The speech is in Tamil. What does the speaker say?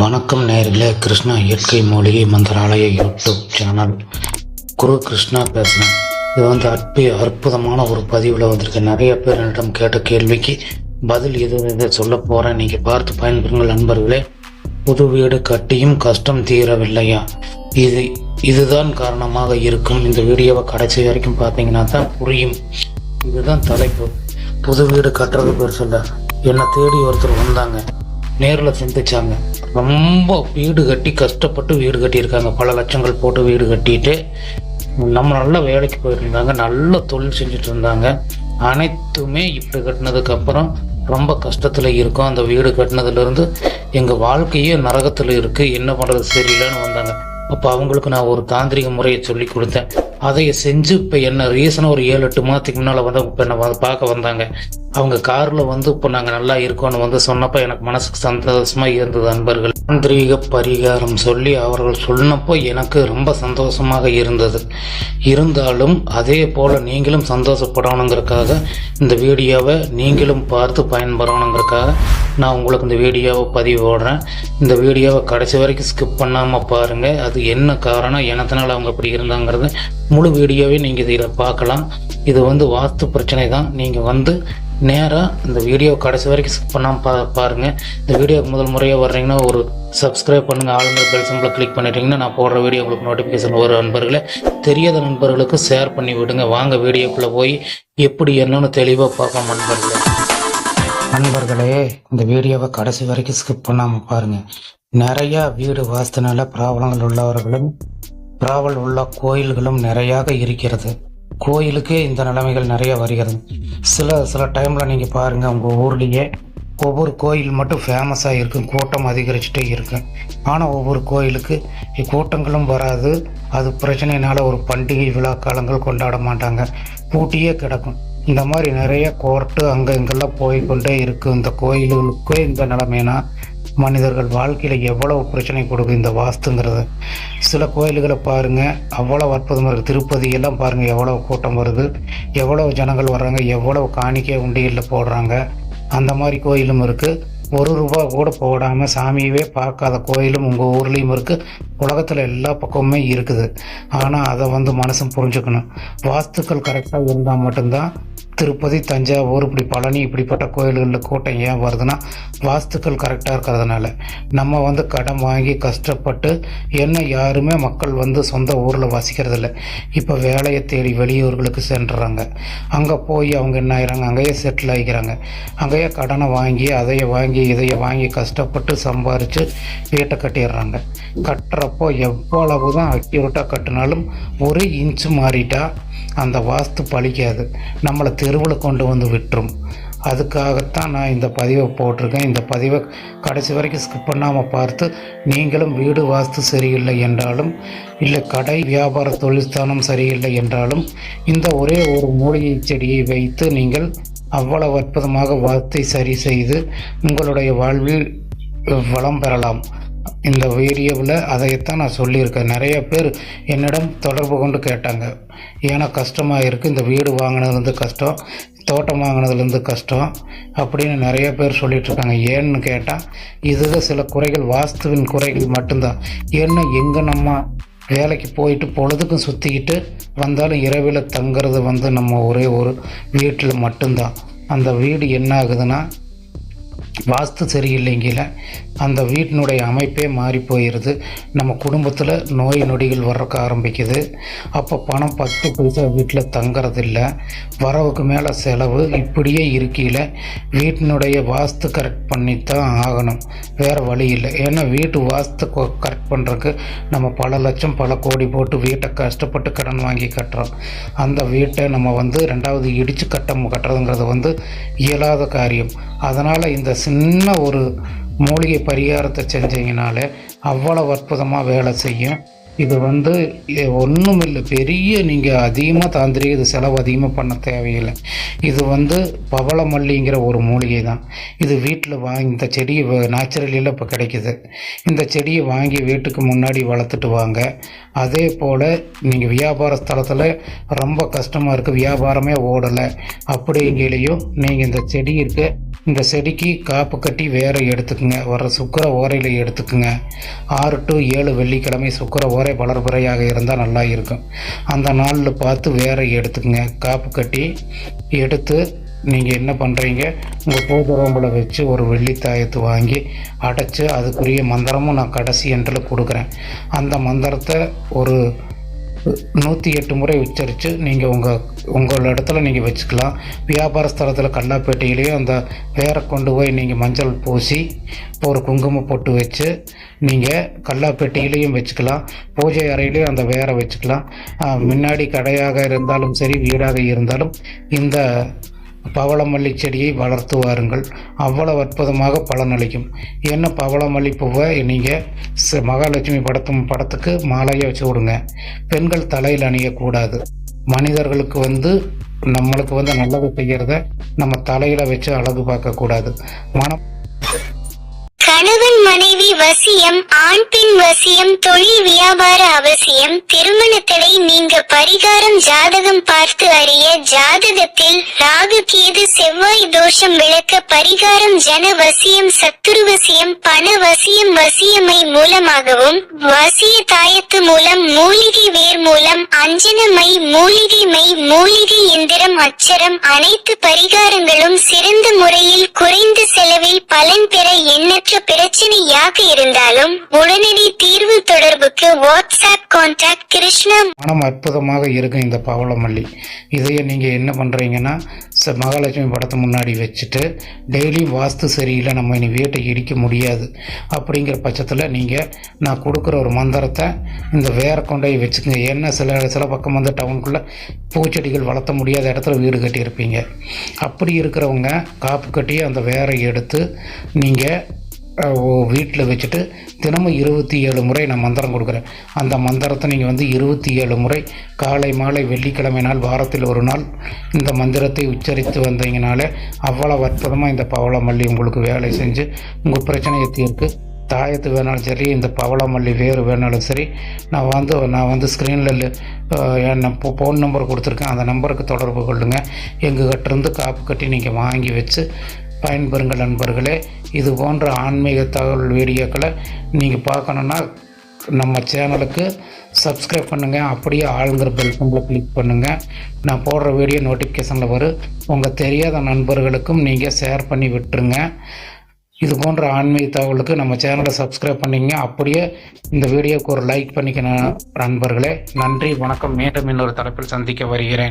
வணக்கம் நேர்களே கிருஷ்ணா இயற்கை மூலிகை மந்திராலய யூடியூப் சேனல். குரு கிருஷ்ணா பேசுகிறேன் இது வந்து அற்பு அற்புதமான ஒரு பதிவில் வந்திருக்கு. நிறைய பேர் என்னிடம் கேட்ட கேள்விக்கு பதில் இது இதை சொல்ல போகிறேன் நீங்கள் பார்த்து பயன்பெறுங்கள் நண்பர்களே. புது வீடு கட்டியும் கஷ்டம் தீரவில்லையா? இது இதுதான் காரணமாக இருக்கும். இந்த வீடியோவை கடைசி வரைக்கும் பார்த்தீங்கன்னா தான் புரியும். இதுதான் தலைப்பு. புது வீடு கட்டுறது பெருசு இல்லை என்னை தேடி ஒருத்தர் வந்தாங்க. நேரில் சிந்திச்சாங்க. ரொம்ப வீடு கட்டி கஷ்டப்பட்டு வீடு கட்டியிருக்காங்க. பல லட்சங்கள் போட்டு வீடு கட்டிட்டு நம்ம நல்ல வேலைக்கு போயிருந்தாங்க. நல்ல தொழில் செஞ்சுட்டு இருந்தாங்க. அனைத்துமே இப்படி கட்டினதுக்கப்புறம் ரொம்ப கஷ்டத்தில் இருக்கும். அந்த வீடு கட்டினதுலேருந்து எங்கள் வாழ்க்கையே நரகத்தில் இருக்குது என்ன பண்ணுறது சரியில்லைன்னு வந்தாங்க. அப்போ அவங்களுக்கு நான் ஒரு தாந்திரிக முறையை சொல்லி கொடுத்தேன். அதை செஞ்சு இப்போ என்ன ரீசனாக ஒரு ஏழு எட்டு மாதத்துக்கு முன்னால் வந்து இப்போ என்னை வந்து பார்க்க வந்தாங்க. அவங்க காரில் வந்து இப்போ நாங்கள் நல்லா இருக்கோம்னு வந்து சொன்னப்போ எனக்கு மனசுக்கு சந்தோஷமாக இருந்தது நண்பர்கள் தாந்திரீக பரிகாரம் சொல்லி அவர்கள் சொன்னப்போ எனக்கு ரொம்ப சந்தோஷமாக இருந்தது. இருந்தாலும் அதே போல் நீங்களும் சந்தோஷப்படணுங்கிறதுக்காக இந்த வீடியோவை நீங்களும் பார்த்து பயன்பெறணுங்கிறதுக்காக நான் உங்களுக்கு இந்த வீடியோவை பதிவு போடுறேன். இந்த வீடியோவை கடைசி வரைக்கும் ஸ்கிப் பண்ணாமல் பாருங்கள் அது என்ன காரணம் எனத்தினால் அவங்க அப்படி இருந்தாங்கிறது முழு வீடியோவே நீங்கள் இதில் பார்க்கலாம். இது வந்து வாஸ்து பிரச்சனை தான். நீங்கள் வந்து நேராக இந்த வீடியோ கடைசி வரைக்கும் ஸ்கிப் பண்ணாமல் பா பாருங்கள் இந்த வீடியோக்கு முதல் முறையாக வர்றீங்கன்னா ஒரு சப்ஸ்கிரைப் பண்ணுங்கள் ஆளுங்க பெல் சிம்பிளை கிளிக் பண்ணிட்டீங்கன்னா நான் போடுற வீடியோ உங்களுக்கு நோட்டிஃபிகேஷன் வரும். நண்பர்களே தெரியாத நண்பர்களுக்கு ஷேர் பண்ணி விடுங்க. வாங்க வீடியோக்குள்ளே போய் எப்படி என்னன்னு தெளிவாக பார்ப்போம் நண்பர்களே. நண்பர்களே இந்த வீடியோவை கடைசி வரைக்கும் ஸ்கிப் பண்ணாமல் பாருங்கள் நிறையா வீடு வாஸ்துனால ப்ராப்ளங்கள் உள்ளவர்களும் ப்ராப்ளம் உள்ள கோயில்களும் நிறையாக இருக்கிறது. கோயிலுக்கே இந்த நிலைமைகள் நிறைய வருகிறது. சில சில டைமில் நீங்கள் பாருங்கள் உங்கள் ஊர்லேயே ஒவ்வொரு கோயில் மட்டும் ஃபேமஸாக இருக்கும். கூட்டம் அதிகரிச்சுட்டே இருக்கும். ஆனால் ஒவ்வொரு கோயிலுக்கு கூட்டங்களும் வராது. அது பிரச்சனையினால் ஒரு பண்டிகை விழா காலங்கள் கொண்டாட மாட்டாங்க. பூட்டியே கிடக்கும். இந்த மாதிரி நிறைய கோர்ட்டு அங்கே இங்கெல்லாம் போய்க்கொண்டே இருக்குது இந்த கோயில்களுக்கே இந்த நிலைமைனா மனிதர்கள் வாழ்க்கையில் எவ்வளவு பிரச்சனை கொடுக்கும் இந்த வாஸ்துங்கிறது. சில கோயில்களை பாருங்கள் அவ்வளோ அற்புதமாக இருக்குது திருப்பதி எல்லாம் பாருங்கள் எவ்வளோ கூட்டம் வருது. எவ்வளோ ஜனங்கள் வர்றாங்க எவ்வளோ காணிக்கை உண்டியலில் போடுறாங்க. அந்த மாதிரி கோயிலும் இருக்குது ஒரு ரூபா கூட போடாமல் சாமியவே பார்க்காத கோயிலும் உங்கள் ஊர்லேயும் இருக்குது உலகத்தில் எல்லா பக்கமுமே இருக்குது. ஆனால் அதை வந்து மனசும் புரிஞ்சுக்கணும். வாஸ்துக்கள் கரெக்டாக இருந்தால் மட்டும்தான் திருப்பதி தஞ்சாவூர் இப்படி பழனி இப்படிப்பட்ட கோயில்களில் கூட்டம் ஏன் வருதுன்னா வாஸ்துக்கள் கரெக்டாக இருக்கிறதுனால. நம்ம வந்து கடன் வாங்கி கஷ்டப்பட்டு என்ன யாருமே மக்கள் வந்து சொந்த ஊரில் வசிக்கிறதில்ல. இப்போ வேலையை தேடி வெளியூர்களுக்கு சென்றுறாங்க. அங்கே போய் அவங்க என்ன ஆகிறாங்க அங்கேயே செட்டில் ஆகிக்கிறாங்க அங்கேயே கடனை வாங்கி அதையை வாங்கி இதையை வாங்கி கஷ்டப்பட்டு சம்பாரித்து வீட்டை கட்டிடுறாங்க. கட்டுறப்போ எவ்வளவு தான் அக்யூரேட்டாக கட்டினாலும் ஒரு இன்ச்சு மாறிட்டால் அந்த வாஸ்து பழிக்காது. நம்மளை தெருவில் கொண்டு வந்து விட்டுரும். அதுக்காகத்தான் நான் இந்த பதிவை போட்டிருக்கேன். இந்த பதிவை கடைசி வரைக்கும் ஸ்கிப் பண்ணாமல் பார்த்து நீங்களும் வீடு வாஸ்து சரியில்லை என்றாலும் இல்லை கடை வியாபார தொழில்ஸ்தானம் சரியில்லை என்றாலும் இந்த ஒரே ஒரு மூலிகை செடியை வைத்து நீங்கள் அவ்வளவு அற்புதமாக வாஸ்தை சரி செய்து உங்களுடைய வாழ்வில் வளம் பெறலாம். இந்த வீடியோவில் அதைத்தான் நான் சொல்லியிருக்கேன். நிறைய பேர் என்னிடம் தொடர்பு கொண்டு கேட்டாங்க. ஏன்னா கஷ்டமாக இருக்குது. இந்த வீடு வாங்கினதுலேருந்து கஷ்டம் தோட்டம் வாங்கினதுலேருந்து கஷ்டம் அப்படின்னு நிறைய பேர் சொல்லிகிட்ருக்காங்க ஏன்னு கேட்டால் இதுதான் சில குறைகள் வாஸ்துவின் குறைகள் மட்டும்தான். ஏன்னா எங்கே நம்ம வேலைக்கு போயிட்டு பொழுதுக்கும் சுற்றிக்கிட்டு வந்தாலும் இரவில் தங்குறது வந்து நம்ம ஒரே ஒரு வீட்டில் மட்டும்தான். அந்த வீடு என்ன ஆகுதுன்னா வாஸ்து சரியில்லைங்கில அந்த வீட்டினுடைய அமைப்பே மாறி போயிடுது நம்ம குடும்பத்தில் நோய் நொடிகள் வர்றக்க ஆரம்பிக்குது. அப்போ பணம் பத்து பைசா வீட்டில் தங்கறதில்ல. வரவுக்கு மேலே செலவு இப்படியே இருக்கையில் வீட்டினுடைய வாஸ்து கரெக்ட் பண்ணி தான் ஆகணும். வேறு வழி இல்லை. ஏன்னா வீட்டு வாஸ்து கரெக்ட் பண்ணுறதுக்கு நம்ம பல லட்சம் பல கோடி போட்டு வீட்டை கஷ்டப்பட்டு கடன் வாங்கி கட்டுறோம். அந்த வீட்டை நம்ம வந்து ரெண்டாவது இடித்து கட்ட கட்டுறதுங்கிறது வந்து இயலாத காரியம். அதனால் இந்த சின்ன ஒரு மூலிகை பரிகாரத்தை செஞ்சீங்கனாலே அவ்வளவு அற்புதமாக வேலை செய்யும். இது வந்து ஒன்றும் இல்லை. பெரிய நீங்கள் அதிகமாக தாந்திரிக இது செலவு அதிகமாக பண்ண தேவையில்லை. இது வந்து பவளமல்லிங்கிற ஒரு மூலிகை தான். இது வீட்டில் வாங்கி இந்த செடி நேச்சுரலியில் இப்போ கிடைக்குது. இந்த செடியை வாங்கி வீட்டுக்கு முன்னாடி வளர்த்துட்டு வாங்க. அதே போல் நீங்கள் வியாபார ஸ்தலத்தில் ரொம்ப கஷ்டமாக இருக்குது வியாபாரமே ஓடலை. அப்படிங்கிலையும் நீங்கள் இந்த செடி இருக்க. இந்த செடிக்கு காப்பு கட்டி வேற எடுத்துக்குங்க. வர சுக்கர ஓரையில் எடுத்துக்குங்க. ஆறு டு ஏழு வெள்ளிக்கிழமை சுக்கர ஓரை வளர்பிறையாக இருந்தால் நல்லா இருக்கும். அந்த நாளில் பார்த்து வேற எடுத்துக்கங்க. காப்பு கட்டி எடுத்து நீங்கள் என்ன பண்ணுறீங்க உங்கள் பூதரம்புல வச்சு ஒரு வெள்ளித்தாயத்தை வாங்கி அடைச்சி அதுக்குரிய மந்திரமும் நான் கடைசி என்றில் கொடுக்குறேன். அந்த மந்திரத்தை ஒரு நூற்றி எட்டு முறை உச்சரித்து நீங்கள் உங்கள் உங்கள் இடத்துல நீங்கள் வச்சுக்கலாம். வியாபார ஸ்தலத்தில் கல்லாப்பேட்டையிலையும் அந்த வேரை கொண்டு போய் நீங்கள் மஞ்சள் பூசி ஒரு குங்குமம் போட்டு வச்சு நீங்கள் கல்லாப்பேட்டையிலையும் வச்சுக்கலாம். பூஜை அறையிலையும் அந்த வேரை வச்சுக்கலாம். முன்னாடி கடையாக இருந்தாலும் சரி வீடாக இருந்தாலும் இந்த பவளமல்லி செடியை வளர்த்து வாருங்கள். அவ்வளவு அற்புதமாக பலனளிக்கும் என்ன பவளமல்லி பூவை நீங்கள் மகாலட்சுமி படத்தும் படத்துக்கு மாலையை வச்சு விடுங்க பெண்கள் தலையில் அணியக்கூடாது. மனிதர்களுக்கு வந்து நம்மளுக்கு வந்து நல்லது செய்கிறத நம்ம தலையில் வச்சு அழகு பார்க்கக்கூடாது. மனம் கணவன் மனைவி வசியம் ஆண் பெண் வசியம் தொழில் வியாபார அவசியம் திருமண தடை நீங்க பரிகாரம் ஜாதகம் பார்த்து அறிய ஜாதகத்தில் ராகு கேது செவ்வாய் தோஷம் விளக்க பரிகாரம் ஜன வசியம் சத்துரு வசியம் பண வசியம் வசியமை மூலமாகவும் வசிய தாயத்து மூலம் மூலிகை வேர் மூலம் அஞ்சனமை மூலிகை மை மூலிகை எந்திரம் அச்சரம் அனைத்து பரிகாரங்களும் சிறந்த முறையில் குறைந்த செலவில் பலன் பெற எண்ணற்ற பிரச்சனை யாக இருந்தாலும் உடனடி தீர்வு தொடர்புக்கு வாட்ஸ்அப் கான்டாக்ட் கிருஷ்ணா மனம் அற்புதமாக இருக்கும் இந்த பவளமல்லி. இதையே நீங்கள் என்ன பண்ணுறீங்கன்னா மகாலட்சுமி படத்தை முன்னாடி வச்சுட்டு டெய்லியும் வாஸ்து சரியில்லை நம்ம இனி வீட்டை இடிக்க முடியாது அப்படிங்கிற பட்சத்தில் நீங்கள் நான் கொடுக்குற ஒரு மந்திரத்தை இந்த வேற கொண்டே வச்சுக்கோங்க. ஏன்னா சில சில பக்கம் வந்து டவுனுக்குள்ளே பூச்செடிகள் வளர்த்த முடியாத இடத்துல வீடு கட்டியிருப்பீங்க. அப்படி இருக்கிறவங்க காப்பு கட்டி அந்த வேரை எடுத்து நீங்கள் வீட்டில் வச்சுட்டு தினமும் இருபத்தி ஏழு முறை நான் மந்திரம் கொடுக்குறேன். அந்த மந்திரத்தை நீங்கள் வந்து இருபத்தி ஏழு முறை காலை மாலை வெள்ளிக்கிழமை நாள் வாரத்தில் ஒரு நாள் இந்த மந்திரத்தை உச்சரித்து வந்தீங்கனாலே அவ்வளவு அற்புதமாக இந்த பவளமல்லி உங்களுக்கு வேலை செஞ்சு உங்கள் பிரச்சனையை தீர்க்கு தாயத்து வேணாலும் சரி இந்த பவளமல்லி வேறு வேணாலும் சரி நான் வந்து நான் வந்து ஸ்க்ரீனில் என் ஃபோன் நம்பர் கொடுத்துருக்கேன். அந்த நம்பருக்கு தொடர்பு கொள்ளுங்கள் எங்ககிட்டருந்து காப்பு கட்டி நீங்கள் வாங்கி வச்சு பயன்பெறுங்கள் நண்பர்களே. இது போன்ற ஆன்மீக தகவல் வீடியோக்களை நீங்கள் பார்க்கணுன்னா நம்ம சேனலுக்கு சப்ஸ்கிரைப் பண்ணுங்கள் அப்படியே ஆளுங்கிற பெல் பம்பில் கிளிக் பண்ணுங்கள் நான் போடுற வீடியோ நோட்டிஃபிகேஷனில் வரும். உங்கள் தெரியாத நண்பர்களுக்கும் நீங்கள் ஷேர் பண்ணி விட்டுருங்க. இது போன்ற ஆன்மீக தகவலுக்கு நம்ம சேனலை சப்ஸ்கிரைப் பண்ணிங்க. அப்படியே இந்த வீடியோவுக்கு ஒரு லைக் பண்ணிக்கணும் நண்பர்களே. நன்றி வணக்கம். மீண்டும் இன்னொரு தலைப்பில் சந்திக்க வருகிறேன்.